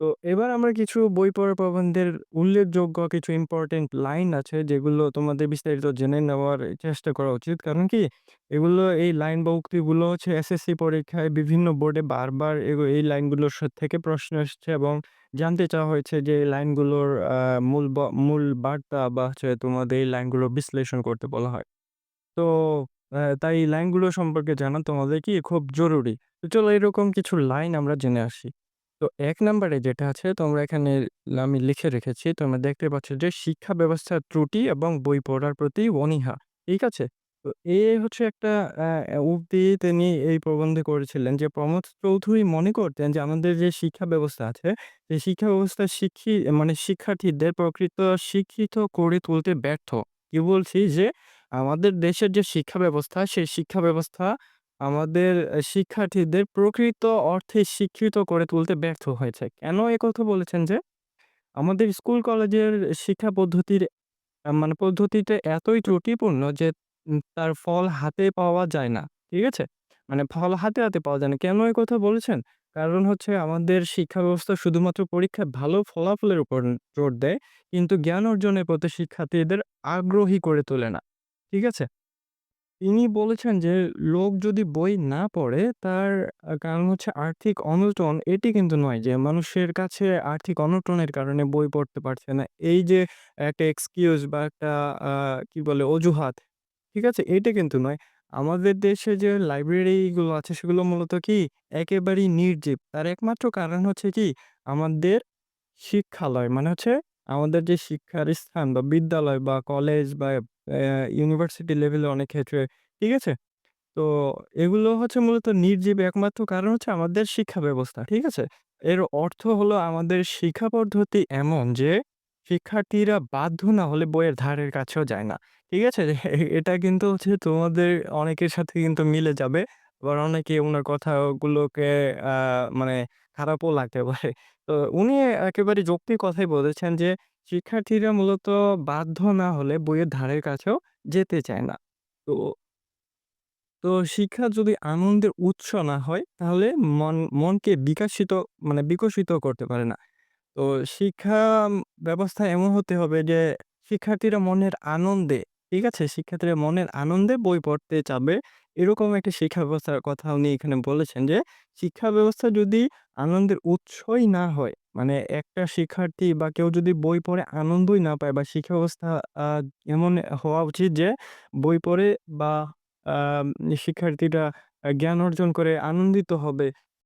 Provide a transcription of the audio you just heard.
তো এবার আমরা কিছু বই পড়া প্রবন্ধের উল্লেখযোগ্য কিছু ইম্পর্টেন্ট লাইন আছে, যেগুলো তোমাদের বিস্তারিত জেনে নেওয়ার চেষ্টা করা উচিত। কারণ কি এগুলো এই লাইন বা উক্তিগুলো হচ্ছে এসএসসি পরীক্ষায় বিভিন্ন বোর্ডে বারবার এই লাইনগুলোর থেকে প্রশ্ন এসছে এবং জানতে চাওয়া হয়েছে যে এই লাইনগুলোর মূল মূল বার্তা বা হচ্ছে তোমাদের এই লাইনগুলো বিশ্লেষণ করতে বলা হয়। তো তাই লাইনগুলো সম্পর্কে জানা তোমাদের কি খুব জরুরি। তো চলো এরকম কিছু লাইন আমরা জেনে আসি। তো ১ নাম্বারে যেটা আছে তোমরা এখানে আমি লিখে রেখেছি। তোমরা দেখতে পাচ্ছ যে শিক্ষা ব্যবস্থার ত্রুটি এবং বই পড়ার প্রতি অনীহা। ঠিক আছে? তো এ হচ্ছে একটা উক্তি তিনি এই প্রবন্ধে করেছিলেন যে প্রমোদ চৌধুরী মনে করতেন যে আমাদের যে শিক্ষা ব্যবস্থা আছে, সেই শিক্ষা ব্যবস্থা শিক্ষি মানে শিক্ষার্থীদের প্রকৃত শিক্ষিত করে তুলতে ব্যর্থ। কি বলছি যে আমাদের দেশের যে শিক্ষা ব্যবস্থা, সেই শিক্ষা ব্যবস্থা আমাদের শিক্ষার্থীদের প্রকৃত অর্থে শিক্ষিত করে তুলতে ব্যর্থ হয়েছে। কেন একথা বলেছেন যে, আমাদের স্কুল কলেজের শিক্ষা পদ্ধতির মানে পদ্ধতিতে এতই ত্রুটিপূর্ণ যে তার ফল হাতে পাওয়া যায় না। ঠিক আছে? মানে ফল হাতে, হাতে পাওয়া যায় না। কেন এই কথা বলেছেন? কারণ হচ্ছে আমাদের শিক্ষা ব্যবস্থা শুধুমাত্র পরীক্ষায় ভালো ফলাফলের উপর জোর দেয়, কিন্তু জ্ঞান অর্জনের প্রতি শিক্ষার্থীদের আগ্রহী করে তোলে না। ঠিক আছে? তিনি বলেছেন যে লোক যদি বই না পড়ে তার কারণ হচ্ছে আর্থিক অনটন এটি কিন্তু নয় যে মানুষের কাছে আর্থিক অনটনের কারণে বই পড়তে পারছে না। এই যে একটা এক্সকিউজ বা একটা কি বলে অজুহাত, ঠিক আছে? এটা কিন্তু নয়। আমাদের দেশে যে লাইব্রেরিগুলো আছে সেগুলো মূলত কি একেবারেই নির্জীব। তার একমাত্র কারণ হচ্ছে কি আমাদের শিক্ষালয় মানে হচ্ছে আমাদের যে শিক্ষার স্থান বা বিদ্যালয় বা কলেজ বা ইউনিভার্সিটি লেভেলে অনেক ক্ষেত্রে, ঠিক আছে? তো এগুলো হচ্ছে মূলত নির্জীব একমাত্র কারণ হচ্ছে আমাদের শিক্ষা ব্যবস্থা। ঠিক আছে? এর অর্থ হলো আমাদের শিক্ষা পদ্ধতি এমন যে শিক্ষার্থীরা বাধ্য না হলে বইয়ের ধারের কাছেও যায় না। ঠিক আছে? এটা কিন্তু হচ্ছে তোমাদের অনেকের সাথে কিন্তু মিলে যাবে। আবার অনেকে ওনার কথাগুলোকে মানে খারাপও লাগতে পারে। তো উনি একেবারে যৌক্তিক কথাই বলেছেন যে শিক্ষার্থীরা মূলত বাধ্য না হলে বইয়ের ধারের কাছেও যেতে চায় না। তো তো শিক্ষা যদি আনন্দের উৎস না হয় তাহলে মন মনকে বিকাশিত মানে বিকশিত করতে পারে না। তো শিক্ষা ব্যবস্থা এমন হতে হবে যে শিক্ষার্থীরা মনের আনন্দে, ঠিক আছে? শিক্ষার্থীরা মনের আনন্দে বই পড়তে চাবে। এরকম একটা শিক্ষা ব্যবস্থার কথা উনি এখানে বলেছেন যে, শিক্ষা ব্যবস্থা যদি আনন্দের উৎসই না হয়, মানে একটা শিক্ষার্থী বা কেউ যদি বই পড়ে আনন্দই না পায় বা শিক্ষা ব্যবস্থা এমন হওয়া উচিত যে বই পড়ে বা শিক্ষার্থীরা জ্ঞান অর্জন করে আনন্দিত হবে।